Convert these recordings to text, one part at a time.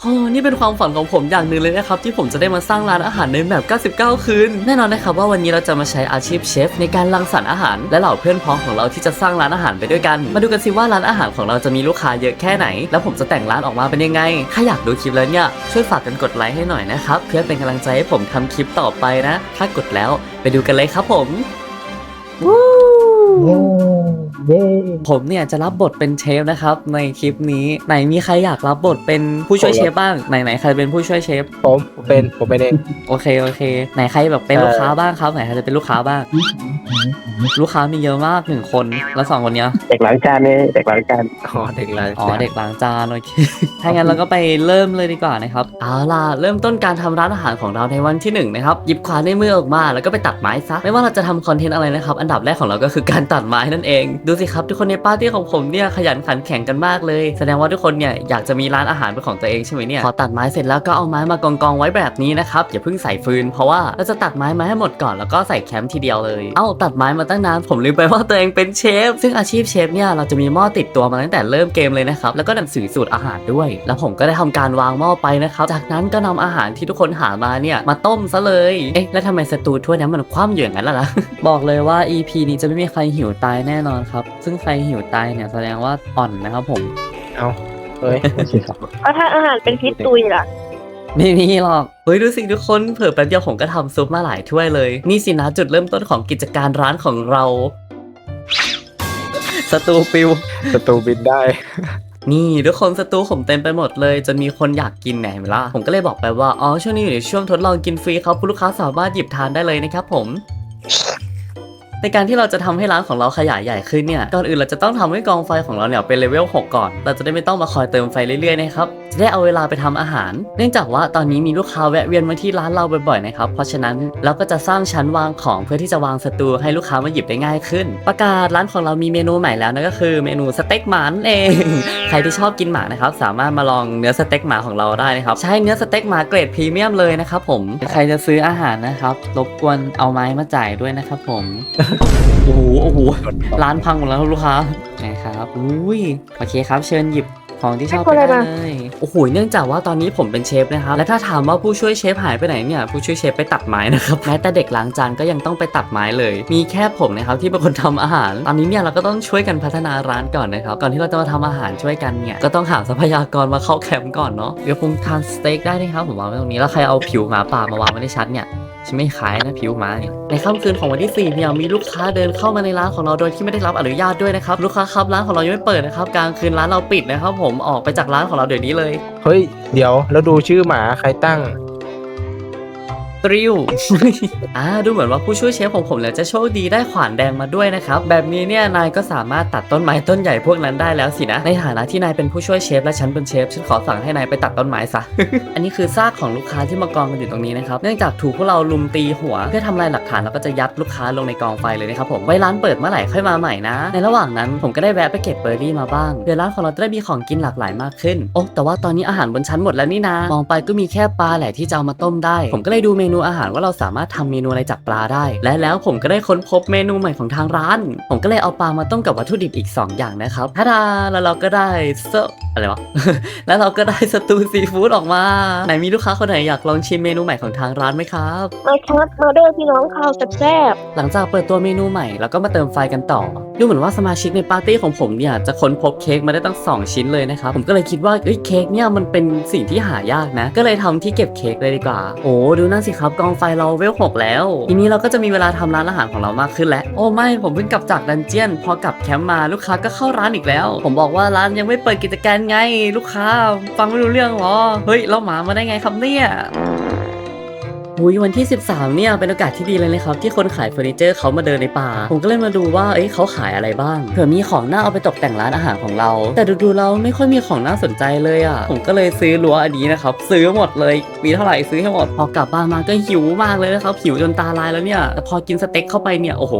โอ้นี่เป็นความฝันของผมอย่างหนึ่งเลยนะครับ ที่ผมจะได้มาสร้างร้านอาหารในแบบ 99 คืน แน่นอนนะครับว่าวันนี้เราจะมาใช้อาชีพเชฟในการรังสรรค์อาหาร และเหล่าเพื่อนพ้องของเราที่จะสร้างร้านอาหารไปด้วยกัน มาดูกันสิว่าร้านอาหารของเราจะมีลูกค้าเยอะแค่ไหน แล้วผมจะแต่งร้านออกมาเป็นยังไง ถ้าอยากดูคลิปแล้วเนี่ยช่วยฝากกันกดไลค์ให้หน่อยนะครับเพื่อเป็นกำลังใจให้ผมทำคลิปต่อไปนะ ถ้ากดแล้วไปดูกันเลยครับผมเย้เย้ ผมเนี่ยจะรับบทเป็นเชฟนะครับ ในคลิปนี้ไหนมีใครอยากรับบทเป็นผู้ช่วยเชฟบ้างไหนไหนใครเป็นผู้ช่วยเชฟผมผมเป็นผมเป็นเองโอเคโอเค ไหนใครแบบเป็นเอ่อลูกค้าบ้างครับไหนใครจะเป็นลูกค้าบ้าง ลูกค้ามีเยอะมากหนึ่งคนแล้วสองคนเนี้ยเด็กล้างจานเนี่ยเด็กล้างจานอ๋อเด็กล้างอ๋อจานเด็กล้างจานโอเคถ้างั้นเราก็ไปเริ่มเลยดีกว่านะครับเอาล่ะเริ่มต้นการทำร้านอาหารของเราในวันที่หนึ่งนะครับหยิบขวานในมือออกมาแล้วก็ไปตัดไม้ซะไม่ว่าเราจะทำคอนเทนต์อะไรนะครับอันดับแรกของเราก็คือการตัดไม้นั่นเอง ดูสิครับทุกคนในปาร์ตี้ของผมเนี่ยขยันขันแข็งกันมากเลย แสดงว่าทุกคนเนี่ยอยากจะมีร้านอาหารเป็นของตัวเองใช่ไหมเนี่ยพอตัดไม้เสร็จแล้วก็เอาไม้มากองกองๆไว้แบบนี้นะครับอย่าเพิ่งใส่ฟืนเพราะว่าเราจะตัดไม้มาให้หมดก่อนแล้วก็ใส่แคมป์ทีเดียวเลย เอ้าตัดไม้มาตั้งนานผมลืมไปว่าตัวเองเป็นเชฟซึ่งอาชีพเชฟเนี่ยเราจะมีหม้อติดตัวมาตั้งแต่เริ่มเกมเลยนะครับแล้วก็หนังสือสูตรอาหารด้วย แล้วผมก็ได้ทำการวางหม้อไปนะครับจากนั้นก็นำอาหารที่ทุกคนหามาเนี่ยมาต้มซะเลยเอ๊ะแล้วทำไมสตูถ้วยนั้นมันคว่ำอยู่อย่างนั้นล่ะล่ะบอกเลยว่า EP นี้จะไม่มีใครหิวตายแน่นอนครับซึ่งใครหิวตายเนี่ยแสดงว่าอ่อนนะครับผมเอาเฮ้ยโอเคครับเพราะถ้าอาหารเป็นพิษตุยล่ะ ไม่มีหรอก เฮ้ยดูสิทุกคนเผื่อแป๊บเดียวผมก็ทำซุปมาหลายถ้วยเลย นี่สินะจุดเริ่มต้นของกิจการร้านของเรา สตูปิว ประตูบินได้ นี่ทุกคนสตูผมเต็มไปหมดเลย จนมีคนอยากกินไหนไหมล่ะผมก็เลยบอกไปว่า อ๋อ ช่วงนี้อยู่ในช่วงทดลองกินฟรีครับคุณลูกค้าสามารถหยิบทานได้เลยนะครับผม ในการที่เราจะทำให้ร้านของเราขยายใหญ่ขึ้นเนี่ยก่อนอื่นเราจะต้องทำให้กองไฟของเราเนี่ยเป็นเลเวล6ก่อน เราจะได้ไม่ต้องมาคอยเติมไฟเรื่อยๆนะครับ จะได้เอาเวลาไปทำอาหาร เนื่องจากว่าตอนนี้มีลูกค้าแวะเวียนมาที่ร้านเราบ่อยๆนะครับ เพราะฉะนั้นเราก็จะสร้างชั้นวางของเพื่อที่จะวางสตูให้ลูกค้ามาหยิบได้ง่ายขึ้น ประกาศร้านของเรามีเมนูใหม่แล้วนั่นก็คือเมนูสเต็กหมานั่นเอง ใครที่ชอบกินหมานะครับสามารถมาลองเนื้อสเต็กหมาของเราได้นะครับใช้เนื้อสเต็กหมาเกรดพรีเมียมเลยนะครับผมใครจะซื้ออาหารนะครับรบกวนเอาไม้มาจ่ายด้วยนะครับผมโอ้โหโอ้โหร้านพังหมดแล้วลูกค้านะครับอุ้ยโอเคครับ เชิญหยิบ ของที่ชอบไปได้เลยโอ้โหเนื่องจากว่าตอนนี้ผมเป็นเชฟนะครับ และถ้าถามว่าผู้ช่วยเชฟหายไปไหนเนี่ย ผู้ช่วยเชฟไปตัดไม้นะครับแม้แต่เด็กล้างจานก็ยังต้องไปตัดไม้เลย มีแค่ผมนะครับที่เป็นคนทำอาหาร ตอนนี้เนี่ยเราก็ต้องช่วยกันพัฒนาร้านก่อนนะครับ ก่อนที่เราจะมาทำอาหารช่วยกันเนี่ย ก็ต้องหาทรัพยากรมาเข้าแคมป์ก่อนเนาะ เดี๋ยวผมทานสเต็กได้นะครับผมวางไว้ตรงนี้ แล้วใครเอาผิวหมาป่ามาวางไว้ในชั้นเนี่ย ฉันไม่ขายนะผิวหมาเนี่ยในค่ำคืนของวันที่ 4 เนี่ยมีลูกค้าเดินเข้ามาในร้านของเราโดยที่ไม่ได้รับอนุญาตด้วยนะครับลูกค้าครับร้านของเรายังไม่เปิดนะครับกลางคืนร้านเราปิดนะครับผมออกไปจากร้านของเราเดี๋ยวนี้เลย เฮ้ย เดี๋ยว แล้วดูชื่อหมาใครตั้ง ตริวอ่าดูเหมือนว่าผู้ช่วยเชฟของผมเนี่ยจะโชคดีได้ขวานแดงมาด้วยนะครับ แบบนี้เนี่ยนายก็สามารถตัดต้นไม้ต้นใหญ่พวกนั้นได้แล้วสินะ ในฐานะที่นายเป็นผู้ช่วยเชฟและฉันเป็นเชฟฉันขอสั่งให้นายไปตัดต้นไม้ซะ อันนี้คือซากของลูกค้าที่มากองกันอยู่ตรงนี้นะครับ เนื่องจากถูกพวกเราลุมตีหัว เพื่อทำลายหลักฐานแล้วก็จะยัดลูกค้าลงในกองไฟเลยนะครับผมไว้ร้านเปิดเมื่อไหร่ค่อยมาใหม่นะ ในระหว่างนั้นผมก็ได้แวะไปเก็บเบอร์รี่มาบ้างเดี๋ยวร้านของเราจะได้มีของกินหลากหลายมากขึ้นโอ้แต่ว่าตอนนี้อาหารบนชั้นหมดแล้วนี่นะมองไปก็มีแค่ปลาแหละที่จะเอามาต้มได้ ผมก็เลยดูเมนูอาหารว่าเราสามารถทำเมนูอะไรจากปลาได้ และแล้วผมก็ได้ค้นพบเมนูใหม่ของทางร้าน ผมก็เลยเอาปลามาต้มกับวัตถุดิบอีก 2 อย่างนะครับท่าดาแล้วเราก็ได้เซออะไรวะ แล้วเราก็ได้สตูซีฟู้ดออกมา ไหนมีลูกค้าคนไหนอยากลองชิมเมนูใหม่ของทางร้านไหมครับมาครับมาเด้อพี่น้องข้าวแซ่บหลังจากเปิดตัวเมนูใหม่แล้วก็มาเติมไฟกันต่อ ดูเหมือนว่าสมาชิกในปาร์ตี้ของผมเนี่ยจะค้นพบเค้กมาได้ตั้ง 2 ชิ้นเลยนะครับ ผมก็เลยคิดว่าเอ้ยเค้กเนี่ยมันเป็นสิ่งที่หายากนะ ก็เลยทำที่เก็บเค้กเลยดีกว่า โอ้ดูนั่นสิครับกองไฟเราเวลหกแล้วทีนี้เราก็จะมีเวลาทำร้านอาหารของเรามากขึ้นแล้วโอ้ไม่ผมเพิ่งกลับจากดันเจียน พอกลับแคมป์มาลูกค้าก็เข้าร้านอีกแล้ว ผมบอกว่าร้านยังไม่เปิดกิจการไง ลูกค้า ฟังไม่รู้เรื่องหรอเฮ้ยเราหมามาได้ไงครับเนี่ย หุยวันที่ 13 เนี่ยเป็นโอกาสที่ดีเลยนะครับที่คนขายเฟอร์นิเจอร์เขามาเดินในป่า ผมก็เลยมาดูว่าเอ้ยเขาขายอะไรบ้างเผื่อมีของน่าเอาไปตกแต่งร้านอาหารของเรา แต่ดูๆเราไม่ค่อยมีของน่าสนใจเลยอะผมก็เลยซื้อรั้วอันนี้นะครับซื้อหมดเลยมีเท่าไหร่ซื้อให้หมดพอกลับบ้านมาก็หิวมากเลยนะครับหิวจนตาลายแล้วเนี่ยแต่พอกินสเต็กเข้าไปเนี่ยโอ้โห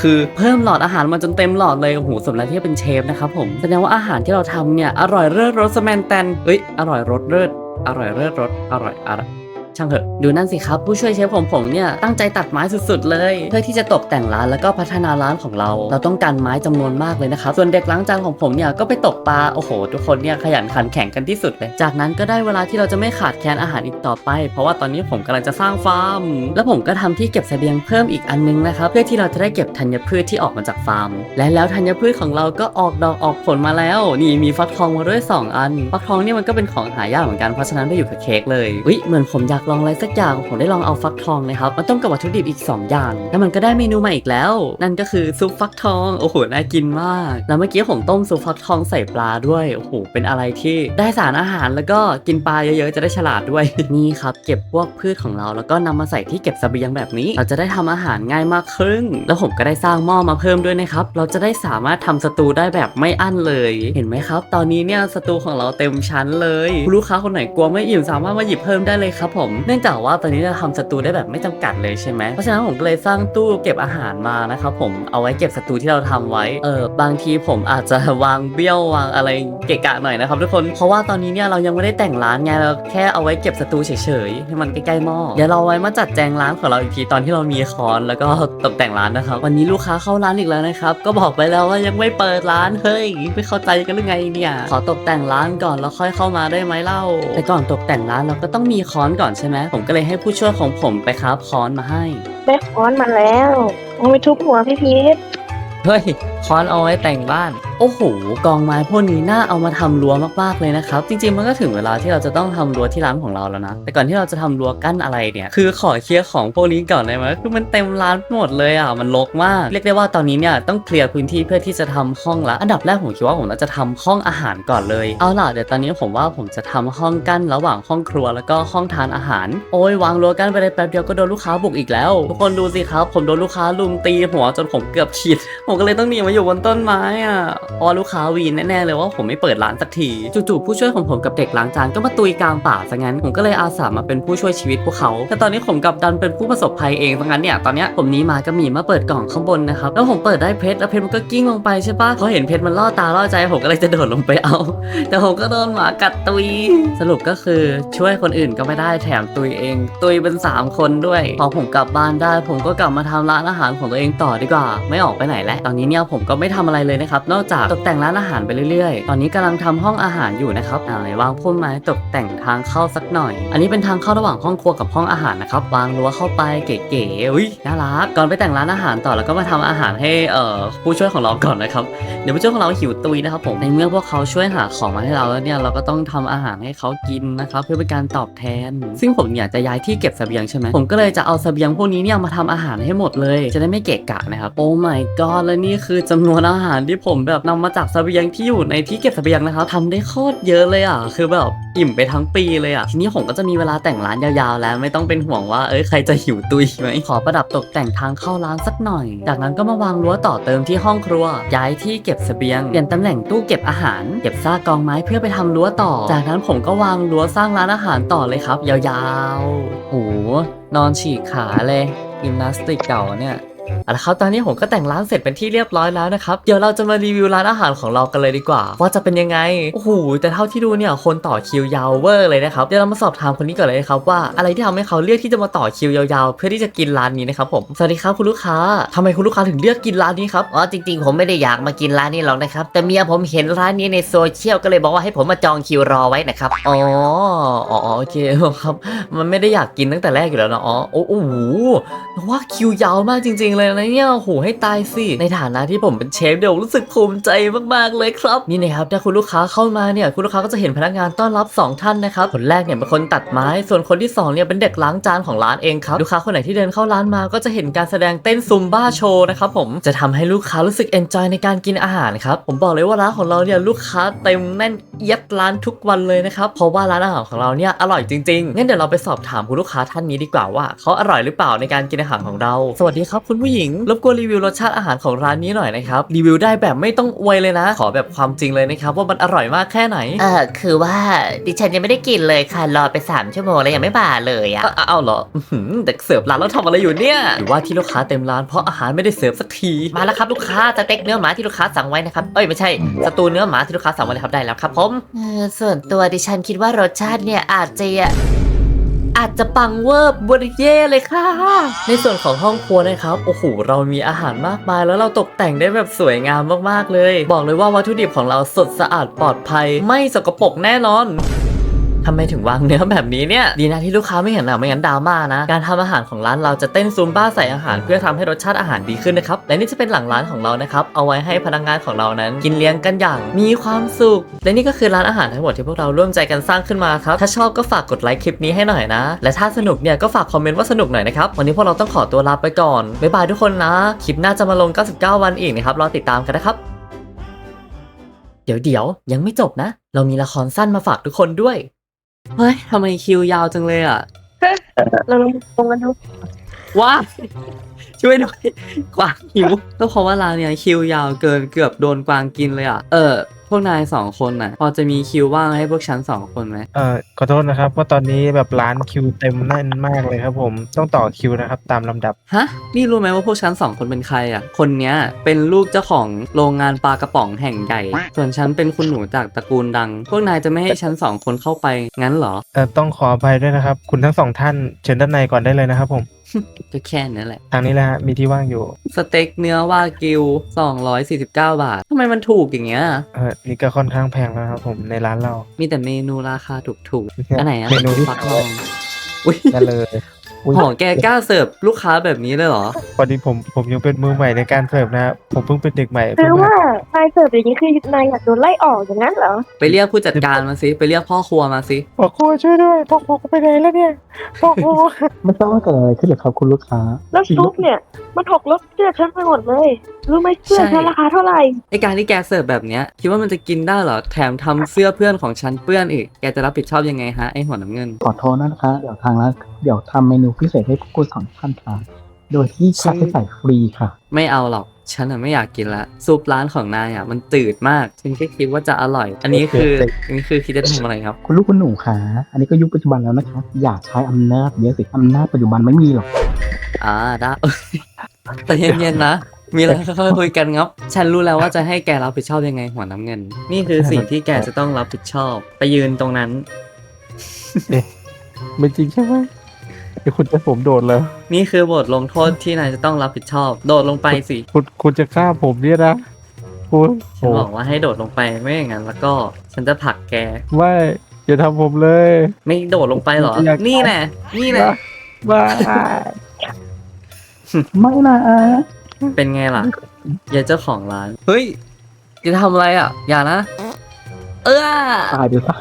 คือเพิ่มหลอดอาหารมาจนเต็มหลอดเลยโอ้โหสมแล้วที่เป็นเชฟนะครับผมแสดงว่าอาหารที่เราทำเนี่ยอร่อยเลิศรสแมนแตนเอ้ยอร่อยรสเลิศอร่อยเลิศรสอร่อยอร่อย ช่างเถอะ ดูนั่นสิครับ ผู้ช่วยเชฟของผมเนี่ยตั้งใจตัดไม้สุดๆเลย เพื่อที่จะตกแต่งร้านแล้วก็พัฒนาร้านของเรา เราต้องการไม้จำนวนมากเลยนะครับ ส่วนเด็กล้างจานของผมเนี่ยก็ไปตกปลา โอ้โห ทุกคนเนี่ยขยันขันแข่งกันที่สุดเลย จากนั้นก็ได้เวลาที่เราจะไม่ขาดแคลนอาหารอีกต่อไป เพราะว่าตอนนี้ผมกำลังจะสร้างฟาร์ม แล้วผมก็ทำที่เก็บเสบียงเพิ่มอีกอันนึงนะครับ เพื่อที่เราจะได้เก็บธัญพืชที่ออกมาจากฟาร์ม และแล้วธัญพืชของเราก็ออกดอกออกผลมาแล้ว นี่มีฟักทองมาด้วย 2 อัน ฟักทองนี่มันก็เป็นของหายากเหมือนกัน เพราะฉะนั้นไปอยู่กับเค้กเลย อุ๊ยเหมือนผมอยากลองอะไรสักอย่างผมได้ลองเอาฟักทองนะครับมาต้มกับวัตถุดิบอีก 2 อย่าง แล้วมันก็ได้เมนูใหม่อีกแล้ว นั่นก็คือซุปฟักทองโอ้โหน่ากินมาก แล้วเมื่อกี้ผมต้มซุปฟักทองใส่ปลาด้วยโอ้โหเป็นอะไรที่ได้สารอาหารแล้วก็กินปลาเยอะๆจะได้ฉลาดด้วย นี่ครับ เก็บพวกพืชของเราแล้วก็นำมาใส่ที่เก็บเสบียงแบบนี้ เราจะได้ทำอาหารง่ายมากขึ้น แล้วผมก็ได้สร้างหม้อมาเพิ่มด้วยนะครับเราจะได้สามารถทำสตูได้แบบไม่อั้นเลย เห็นไหมครับ ตอนนี้เนี่ยสตูของเราเต็มชั้นเลย ลูกค้าคนไหนกลัวไม่อิ่มสามารถมาหยิบเพิ่มได้เลยครับผมเนื่องจากว่าตอนนี้เราทำสตูได้แบบไม่จำกัดเลยใช่ไหมเพราะฉะนั้นผมก็เลยสร้างตู้เก็บอาหารมานะครับผมเอาไว้เก็บสตูที่เราทำไว้เออบางทีผมอาจจะวางเบี้ยววางอะไรเกะกะหน่อยนะครับทุกคนเพราะว่าตอนนี้เนี่ยเรายังไม่ได้แต่งร้านไงเราแค่เอาไว้เก็บสตูเฉยๆให้มันใกล้ๆหม้อเดี๋ยวเราไว้มาจัดแจงร้านของเราอีกทีตอนที่เรามีคอนแล้วก็ตกแต่งร้านนะครับวันนี้ลูกค้าเข้าร้านอีกแล้วนะครับก็บอกไปแล้วว่ายังไม่เปิดร้านเฮ้ยไม่เข้าใจกันหรือไงเนี่ยขอตกแต่งร้านก่อนแล้วค่อยเข้ามาได้ไหมเล่า แต่ก่อนตกแต่งร้านเราก็ต้องมีคอนก่อนใช่ไหมผมก็เลยให้ผู้ช่วยของผมไปคราฟคอนมาให้ ได้ค้อนมาแล้วเอาไปทุบหัวพี่พีทเฮ้ยคอนเอาไว้แต่งบ้าน โอ้โห กองไม้พวกนี้น่าเอามาทำรั้วมากๆเลยนะครับ จริงๆมันก็ถึงเวลาที่เราจะต้องทำรั้วที่ร้านของเราแล้วนะ แต่ก่อนที่เราจะทำรั้วกั้นอะไรเนี่ย คือขอเคลียร์ของพวกนี้ก่อนได้ไหมคือมันเต็มร้านหมดเลยอะ มันรกมาก เรียกได้ว่าตอนนี้เนี่ยต้องเคลียร์พื้นที่เพื่อที่จะทำห้องละ อันดับแรกผมคิดว่าผมน่าจะทำห้องอาหารก่อนเลย เอาล่ะ เดี๋ยวตอนนี้ผมว่าผมจะทำห้องกั้นระหว่างห้องครัวแล้วก็ห้องทานอาหาร โอ้ยวางรั้วกั้นไปได้แป๊บเดียวก็โดนลูกค้าบุกอีกแล้ว ทุกคนดูสิครับ ผมโดนลูกค้าลุมตีหัวจนผมเกือบขีด ผมก็เลยต้องหนีมาอยู่บนต้นไม้อะพราะว่าลูกค้าวีนแน่ๆเลยว่าผมไม่เปิดร้านสักทีจู่ๆผู้ช่วยของผมกับเด็กล้างจานก็มาตุยกลางป่าซะงั้นผมก็เลยอาสามาเป็นผู้ช่วยชีวิตพวกเขา แต่ตอนนี้ผมกับดันเป็นผู้ประสบภัยเองซะงั้นเนี่ยตอนนี้ผมนี้มาก็มีมาเปิดกล่องข้างบนนะครับแล้วผมเปิดได้เพชรแล้วเพชรมันก็กิ้งลงไปใช่ปะพอเห็นเพชรมันล่อตาล่อใจผมก็เลยจะโดดลงไปเอา แต่ผมก็โดนหมากัดตุย สรุปก็คือช่วยคนอื่นก็ไม่ได้แถมตุยเอง ตุยเป็น 3 คนด้วย พอผมกลับบ้านได้ ผมก็กลับมาทำร้านอาหารของตัวเองต่อดีกว่า ไม่ออกไปไหนแล้ว ตอนนี้เนี่ยผมก็ไม่ทำอะไรเลยนะครับ นอกจากตกแต่งร้านอาหารไปเรื่อยๆ ตอนนี้กำลังทำห้องอาหารอยู่นะครับอ่าไหนวางพุ่มไม้ตกแต่งทางเข้าสักหน่อย อันนี้เป็นทางเข้าระหว่างห้องครัวกับห้องอาหารนะครับ วางรั้วเข้าไปเก๋ๆอุ้ยน่ารัก ก่อนไปแต่งร้านอาหารต่อแล้วก็มาทำอาหารให้เอ่อผู้ช่วยของเราก่อนนะครับ เดี๋ยวผู้ช่วยของเราหิวตุยนะครับผมในเมื่อพวกเขาช่วยหาของมาให้เราแล้วเนี่ยเราก็ต้องทำอาหารให้เขากินนะครับเพื่อเป็นการตอบแทน ซึ่งผมอยากจะย้ายที่เก็บสเสบียงใช่ไหมผมก็เลยจะเอาสเสบียงพวกนี้เนี่ยมาทำอาหารให้หมดเลย จะได้ไม่เกะกะนะครับโอ้ my god แล้วนี่คือจำนวนอาหารที่ผมแบบนำมาจากเสบียงที่อยู่ในที่เก็บเสบียงนะครับทำได้โคตรเยอะเลยอะ คือแบบอิ่มไปทั้งปีเลยอะ ทีนี้ผมก็จะมีเวลาแต่งร้านยาวๆแล้ว ไม่ต้องเป็นห่วงว่าเอ้ยใครจะหิวตุยไหมขอประดับตกแต่งทางเข้าร้านสักหน่อย จากนั้นก็มาวางรั้วต่อเติมที่ห้องครัว ย้ายที่เก็บเสบียง เปลี่ยนตำแหน่งตู้เก็บอาหาร เก็บซากกองไม้เพื่อไปทำรั้วต่อ จากนั้นผมก็วางรั้วสร้างร้านอาหารต่อเลยครับ ยาวๆโอ้โหนอนฉีกขาเลยยิมนาสติกเก่าเนี่ย เอาละครับตอนนี้ผมก็แต่งร้านเสร็จเป็นที่เรียบร้อยแล้วนะครับเดี๋ยวเราจะมารีวิวร้านอาหารของเรากันเลยดีกว่า ว่าจะเป็นยังไงโอ้โหแต่เท่าที่ดูเนี่ยคนต่อคิวยาวเวอร์เลยนะครับเดี๋ยวเรามาสอบถามคนนี้ก่อนเลยนะครับว่าอะไรที่ทำให้เขาเลือกที่จะมาต่อคิวยาวๆ เพื่อที่จะกินร้านนี้นะครับผมสวัสดีครับคุณลูกค้าทำไมคุณลูกค้าถึงเลือกกินร้านนี้ครับอ๋อจริงๆ ผมไม่ได้อยากมากินร้านนี้หรอกนะครับแต่เมียผมเห็นร้านนี้ในโซเชียลก็เลยบอกว่าให้ผมมาจองคิวรอไว้นะครับอ๋ออ๋อโอเคครับมันไม่ได้อยากกินตั้งแต่แรกอยู่แล้วนะอ๋อโอ้โหว่าคิวยาวมากจริง ๆเลยนะเนี่ยโอ้โหให้ตายสิในฐานะที่ผมเป็นเชฟเดี๋ยวรู้สึกภูมิใจมากๆเลยครับนี่นะครับถ้าคุณลูกค้าเข้ามาเนี่ยคุณลูกค้าก็จะเห็นพนักงานต้อนรับ 2 ท่านนะครับคนแรกเนี่ยเป็นคนตัดไม้ ส่วนคนที่2เนี่ยเป็นเด็กล้างจานของร้านเองครับลูกค้าคนไหนที่เดินเข้าร้านมาก็จะเห็นการแสดงเต้นซุมบ้าโชว์นะครับผมจะทำให้ลูกค้ารู้สึกเอนจอยในการกินอาหารครับผมบอกเลยว่าร้านของเราเนี่ยลูกค้าเต็มแน่นเอียดร้านทุกวันเลยนะครับเพราะว่าร้านอาหารของเราเนี่ยอร่อยจริงๆงั้นเดี๋ยวเราไปสอบถามคุณลูกค้าท่านนี้ดีกว่าว่าเขาอร่อยหรือเปล่าในการกินอาหารของเรา สวัสดีครับคุณผู้หญิง รบกวนรีวิวรสชาติอาหารของร้านนี้หน่อยนะครับ รีวิวได้แบบไม่ต้องอวยเลยนะ ขอแบบความจริงเลยนะครับ ว่ามันอร่อยมากแค่ไหนเออคือว่าดิฉันยังไม่ได้กินเลยค่ะรอไป 3 ชั่วโมงแล้วยังไม่มาเลยอะเอาเอาเหรออื้อหือเด็กเสิร์ฟร้านแล้วทำอะไรอยู่เนี่ยหรือว่าที่ลูกค้าเต็มร้านเพราะอาหารไม่ได้เสิร์ฟสักทีมาแล้วครับลูกค้าสเต็กเนื้อหมาที่ลูกค้าสั่งไว้นะครับเอ้ยไม่ใช่สตูเนื้อหมาที่ลูกค้าสั่งไว้เลยครับได้แล้วครับผม เออส่วนตัวดิฉันคิดว่ารสชาติเนี่ยอาจจะ อาจจะปังเวอร์บริเย่เลยค่ะ ในส่วนของห้องครัวนะครับ โอ้โห เรามีอาหารมากมาย แล้วเราตกแต่งได้แบบสวยงามมากๆเลย บอกเลยว่าวัตถุดิบของเราสดสะอาดปลอดภัย ไม่สกปรกแน่นอน ทำไมถึงวางเนื้อแบบนี้เนี่ย ดีนะที่ลูกค้าไม่เห็นอะไม่งั้นดราม่านะ การทำอาหารของร้านเราจะเต้นซูมบ้าใส่อาหาร เพื่อทำให้รสชาติอาหารดีขึ้นนะครับ และนี่จะเป็นหลังร้านของเรานะครับ เอาไว้ให้พนักงานของเรานั้น กินเลี้ยงกันอย่างมีความสุข และนี่ก็คือร้านอาหารทั้งหมดที่พวกเราร่วมใจกันสร้างขึ้นมาครับ ถ้าชอบก็ฝากกดไลค์คลิปนี้ให้หน่อยนะ และถ้าสนุกเนี่ยก็ฝากคอมเมนต์ว่าสนุกหน่อยนะครับ วันนี้พวกเราต้องขอตัวลาไปก่อน บ๊ายบายทุกคนนะ คลิปหน้าจะมาลง 99 วันอีกนะครับ รอติดตามกันนะครับ เดี๋ยวเดี๋ยวยังไม่จบนะ เรามีละครสั้นมาฝากทุกคนด้วย เฮ้ยทำไมคิวยาวจังเลยอะเราลองตรงกันดูว้าช่วยด้วยกวางหิวก็เพราะว่าร้านเนี้ยคิวยาวเกินเกือบโดนกวางกินเลยอะ เออ พวกนายสองคนน่ะ พอจะมีคิวว่างให้พวกฉันสองคนไหมเอ่อขอโทษนะครับว่าตอนนี้แบบร้านคิวเต็มแน่นมากเลยครับผมต้องต่อคิวนะครับตามลำดับ ฮะ นี่รู้ไหมว่าพวกฉันสองคนเป็นใครอะ คนเนี้ยเป็นลูกเจ้าของโรงงานปลากระป๋องแห่งใหญ่ ส่วนฉันเป็นคุณหนูจากตระกูลดัง พวกนายจะไม่ให้ฉันสองคนเข้าไปงั้นเหรอ เอ่อต้องขออภัยด้วยนะครับ คุณทั้งสองท่านเชิญด้านในก่อนได้เลยนะครับผม ก็แค่นั้นแหละ ทางนี้แหละฮะมีที่ว่างอยู่ สเต็กเนื้อวากิว 249 บาททำไมมันถูกอย่างเงี้ย เออนี่ก็ค่อนข้างแพงแล้วครับผมในร้านเรา มีแต่เมนูราคาถูกๆอันไหนอะเมนูที่ ฟักทองอุ้ย นั่นเลยอุ๊ย หอแกกล้าเสิร์ฟลูกค้าแบบนี้เลยเหรอ พอดีผมผมยังเป็นมือใหม่ในการเสิร์ฟนะครับผมเพิ่งเป็นเด็กใหม่คืเพิ่องมาว่า นายเสิร์ฟอย่างนี้คือนายอยากโดนไล่ออกอย่างนั้นเหรอ ไปเรียกผู้จัดการมาสิ ไปเรียกพ่อครัวมาสิ พ่อครัวช่วยด้วยพ่อครัวก็ไปไหนแล้วเนี่ยพ่อครัวไม่ทราบว่าเกิดอะไรขึ้นเหรอครับคุณลูกค้าแล้วซุปเนี่ยมันถกรถเสื้อฉันไปหมดเลย รู้ไหมเสื้อใช่ ฉันราคาเท่าไหร่ ไอการที่แกเสิร์ฟแบบเนี้ยคิดว่ามันจะกินได้เหรอ แถมทำเสื้อเพื่อนของฉันเปื้อนอีก แกจะรับผิดชอบยังไงฮะไอหัวน้ำเงิน ขอโทษนะคะ เดี๋ยวทางร้านเดี๋ยวทำเมนูพิเศษให้พวกคุณสองท่านค่ะ โดยที่ค่าใช้จ่ายฟรีค่ะ ไม่เอาหรอก ฉันอะไม่อยากกินละซุปร้านของนายอะมันตืดมาก ฉันแค่คิดว่าจะอร่อย อันนี้คืออันนี้คือคิดจะทำอะไรครับ คุณลูกคุณหนูค่ะ อันนี้ก็ยุคปัจจุบันแล้วนะคะ อย่าใช้อำนาจเยอะสิอำนาจปัจจุบันไม่มีหรอก อ่าได้ แต่เย็นๆนะ มีอะไรค่อยๆคุยกันครับ ฉันรู้แล้วว่าจะให้แกรับผิดชอบยังไงหัวน้ำเงิน นี่คือสิ่งที่แกจะต้องรับผิดชอบ ไปยืนตรงนั้น ไม่จริงใช่ไหมเดี๋ยวคุณจะผมโดดเลยนี่คือบทลงโทษที่นายจะต้องรับผิดชอบ โดดลงไปสิ คุณคุณจะฆ่าผมเนี่ยนะ คุณฉันบอกว่าให้โดดลงไปไม่อย่างนั้นแล้วก็ ฉันจะผลักแก ไม่อย่าทำผมเลย ไม่โดดลงไปเหรออยากนี่แน่นี่แน่บ้า ไม่นะเป็นไงล่ะยายเจ้าของร้าน เฮ้ยจะทำอะไรอะ อย่านะ เออ ตายไปซะ